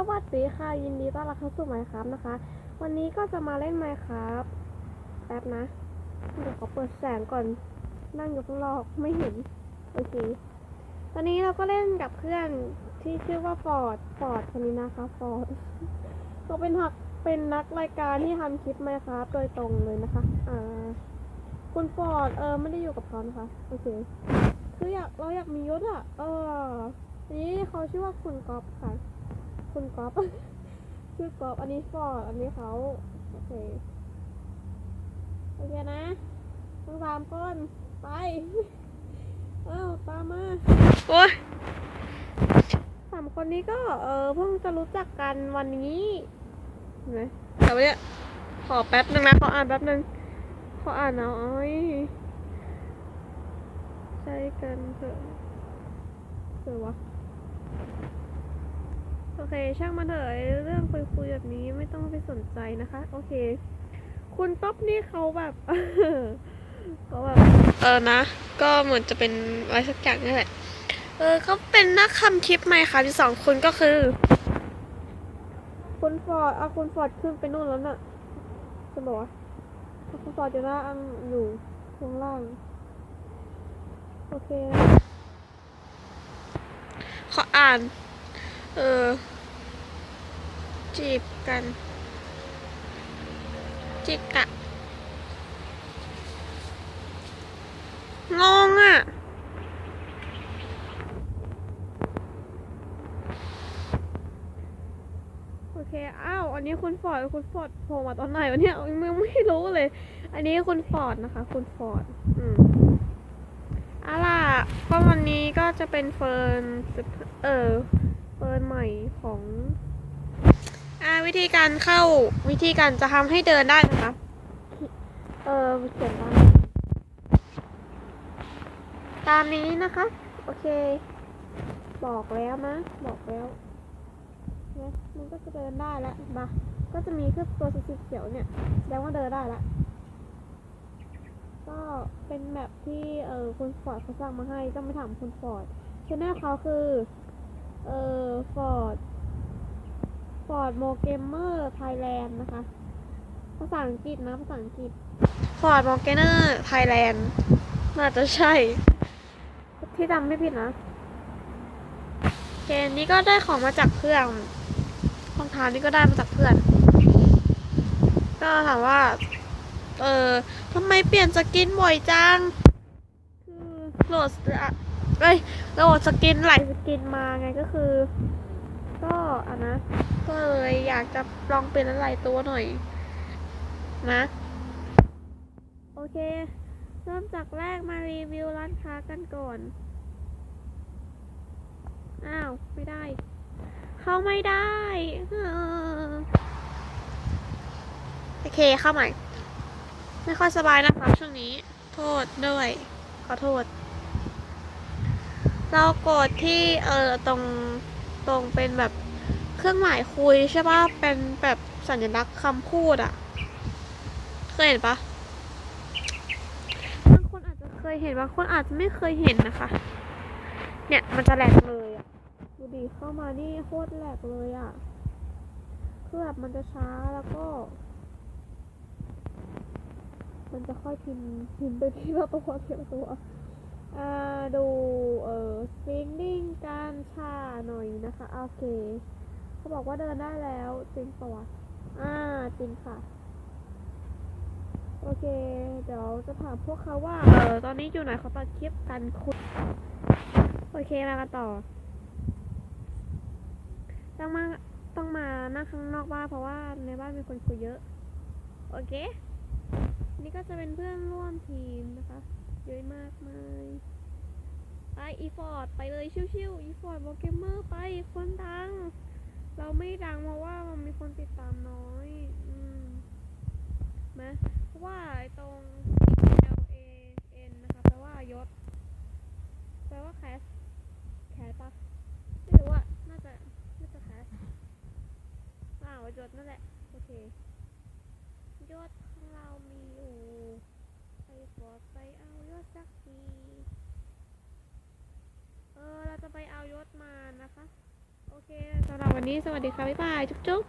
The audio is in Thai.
สวัสดีค่ะ ยินดีต้อนรับเข้าสู่ไมค์ครับนะคะ วันนี้ก็จะมาเล่นไมค์ครับแป๊บนะ เดี๋ยวขอเปิดแสงก่อน นั่งอยู่ข้างนอกไม่เห็น โอเค ตอนนี้เราก็เล่นกับเพื่อนที่ชื่อว่าฟอร์ด ฟอร์ดคนนี้นะคะ ฟอร์ดเขาเป็นหักเป็นนักรายการที่ทำคลิปไมค์ครับโดยตรงเลยนะคะ อ่า คุณฟอร์ดเออไม่ได้อยู่กับเขานะคะ โอเค คืออยากเราอยากมียศอะ เอออันนี้เขาชื่อว่าคุณก๊อฟค่ะ คุณก๊อฟชื่อก๊อฟอันนี้ฟอร์ดอันนี้เขาโอเคโอเคนะทั้งสามคนไปเอ้าตามมาโอ้ยสามคนนี้ก็เออเพิ่งจะรู้จักกันวันนี้เห็นไหมแต่ว่าเนี่ยขอแป๊บนึงนะขออ่านแป๊บนึงขออ่านเอาอ้อยใจกันเถอะเถอะวะ โอเค ช่างมันเถอะไอ้เรื่องคุยคุยๆแบบนี้ไม่ต้องไปสนใจนะคะ โอเค คุณต๊อบนี่เขาแบบเขาแบบเออนะ ก็เหมือนจะเป็นอะไรสักอย่างนี่แหละเออเขาเป็นนักทำคลิปไหมคะที่สองคนก็คือ คุณฟอร์ดเอาคุณฟอร์ดขึ้นไปนู่นแล้วน่ะจะบอกว่าคุณฟอร์ดจะน่าอังอยู่ข้างล่าง โอเคขออ่าน เออ จีบกัน จิกะงงอะโอเค อ้าว อันนี้คุณฟอร์ด คุณฟอร์ดโผล่มาตอนไหนวะเนี่ยยังไม่รู้เลย อันนี้คุณฟอร์ดนะคะ คุณฟอร์ด อืมอาล่ะ ก็วันนี้ก็จะเป็นเฟิร์น เออ เฟิร์นใหม่ของ อ่าวิธีการเข้าวิธีการจะทำให้เดินได้นะคะ เออเขียนตามตามนี้นะคะ โอเค บอกแล้วนะบอกแล้วเนี่ยมันก็จะเดินได้แล้วมาก็จะมีแค่ตัวสีเขียวเนี่ยแสดงว่าเดินได้ล้วก็เป็นแมปที่เออคุณฟอร์ดเขาสร้างมาให้ต้องไปถามคุณฟอร์ดชแนลเขาคือ เออฟอร์ด ร์ดโมเกมเมอร์ไทยแลนด์นะคะ ภาษาอังกฤษนะภาษาอังกฤษฟอร์ดโมเกเนอร์ไทยแลนด์น่าจะใช่ ที่จำไม่ผิดนะเกมนี้ก็ได้ของมาจากเพื่อนรองเท้านี่ก็ได้มาจากเพื่อน ก็ถามว่า เออทำไมเปลี่ยนสกินบ่อยจัง คือโหลดอะเอ้ยโหลดสกินหลายสกินมาไงก็คือ ก็อันนะ ก็เลยอยากจะลองเป็นอะไรตัวหน่อย นะ โอเค เริ่มจากแรกมารีวิวร้านค้ากันก่อน อ้าว ไม่ได้ เข้าไม่ได้โอเคเข้าใหม่ ไม่ค่อยสบายนะคะช่วงนี้ โทษด้วย ขอโทษ เรากดที่เออตรง ตรงเป็นแบบเครื่องหมายคุยใช่ปะเป็นแบบสัญลักษณ์คำพูดอะเคยเห็นปะบางคนอาจจะเคยเห็นบางคนอาจจะไม่เคยเห็นนะคะ เนี่ยมันจะแหลกเลยอะดูดิเข้ามานี่โคตรแหลกเลยอะคือแบบมันจะช้าแล้วก็ มันจะค่อยพิมพ์พิมพ์ไปที่ละตัวทีละตัวอ่าดูเออสปริงดิ้งการชาห นะคะ โอเค เขาบอกว่าเดินได้แล้ว จริงปะวะอ่า จริงค่ะ โอเค เดี๋ยวจะถามพวกเขาว่า เออ ตอนนี้อยู่ไหนเขาตัดคลิปกันคุยโอเค มากันต่อ ต้องมา ต้องมานั่งข้างนอกบ้านเพราะว่าในบ้านมีคนคุยเยอะ โอเค นี่ก็จะเป็นเพื่อนร่วมทีมนะคะ เยอะมากมาย อีฟอร์ดไปเลยชิวๆอีฟอร์ดโปเกมเมอร์ไปคนดัง เราไม่ดังเพราะว่ามันมีคนติดตามน้อย อืมนะเพราะว่าไอตรง L A N นะคะแปลว่ายศ แปลว่าแคสแคสปะไม่รู้อะน่าจะน่าจะแคสอ้าวยศนั่นแหละ โอเคยศของเรามีอยู่ไปฟอร์ดไปเอายศสักที เออ เราจะไปเอายศ มานะคะ โอเคสำหรับวันนี้สวัสดีค่ะ บ๊ายบาย จุ๊บจุ๊บ